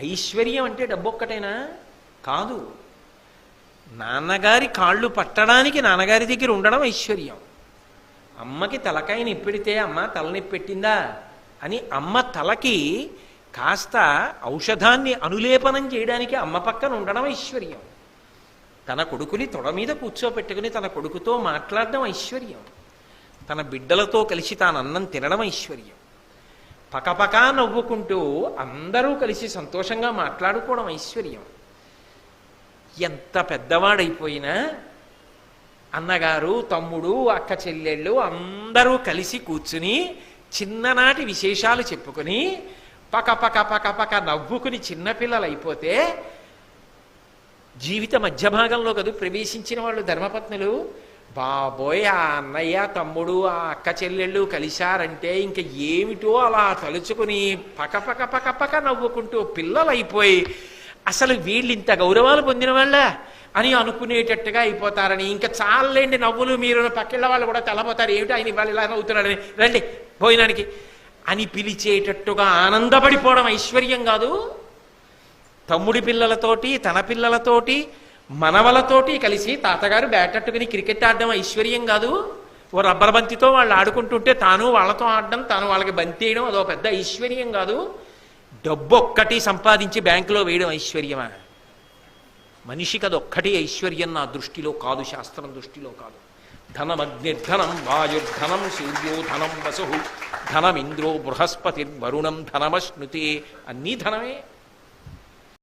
ఐశ్వర్యం అంటే డబ్బొక్కటేనా? కాదు. నాన్నగారి కాళ్ళు పట్టడానికి నాన్నగారి దగ్గర ఉండడం ఐశ్వర్యం. అమ్మకి తలకాయ నిప్పెడితే అమ్మ తలనొప్పి పెట్టిందా అని అమ్మ తలకి కాస్త ఔషధాన్ని అనులేపనం చేయడానికి అమ్మ పక్కన ఉండడం ఐశ్వర్యం. తన కొడుకుని తొడ మీద కూర్చోపెట్టుకుని తన కొడుకుతో మాట్లాడడం ఐశ్వర్యం. తన బిడ్డలతో కలిసి తాను అన్నం తినడం ఐశ్వర్యం. పకపకా నవ్వుకుంటూ అందరూ కలిసి సంతోషంగా మాట్లాడుకోవడం ఐశ్వర్యం. ఎంత పెద్దవాడైపోయినా అన్నగారు తమ్ముడు అక్క చెల్లెళ్ళు అందరూ కలిసి కూర్చుని చిన్ననాటి విశేషాలు చెప్పుకొని పక పక పక పక నవ్వుకుని చిన్నపిల్లలు అయిపోతే జీవిత మధ్య భాగంలో కదూ ప్రవేశించిన వాళ్ళు ధర్మపత్నులు బాబోయ్ ఆ అన్నయ్య తమ్ముడు ఆ అక్క చెల్లెళ్ళు కలిశారంటే ఇంక ఏమిటో అలా తలుచుకుని పక పక పక నవ్వుకుంటూ పిల్లలు అయిపోయి అసలు వీళ్ళు ఇంత గౌరవాలు పొందిన వాళ్ళ అని అనుకునేటట్టుగా అయిపోతారని ఇంకా చాలండి నవ్వులు మీరు పక్కిళ్ళ వాళ్ళు కూడా తెల్లబోతారు ఏమిటి ఆయన ఇవాళ ఇలా నవ్వుతున్నాడని? రండి భోజనానికి. అని పిలిచేటట్టుగా ఆనందపడిపోవడం ఐశ్వర్యం కాదు. తమ్ముడి పిల్లలతోటి తన పిల్లలతోటి మనవలతోటి కలిసి తాతగారు బ్యాటట్టుకుని క్రికెట్ ఆడడం ఐశ్వర్యం కాదు. ఓ రబ్బర్ బంతితో వాళ్ళు ఆడుకుంటుంటే తాను వాళ్ళతో ఆడడం తాను వాళ్ళకి బంతి వేయడం అదో పెద్ద ఐశ్వర్యం కాదు. డబ్బు ఒక్కటి సంపాదించి బ్యాంకులో వేయడం ఐశ్వర్యమా? మనిషికి అదొక్కటి ఐశ్వర్యం నా దృష్టిలో కాదు శాస్త్రం దృష్టిలో కాదు. ధనమగ్నిర్ధనం వాయుర్ధనం సూర్యో ధనం వసు ధనమింద్రో బృహస్పతి వరుణం ధనమశ్నుతే అన్నీ ధనమే.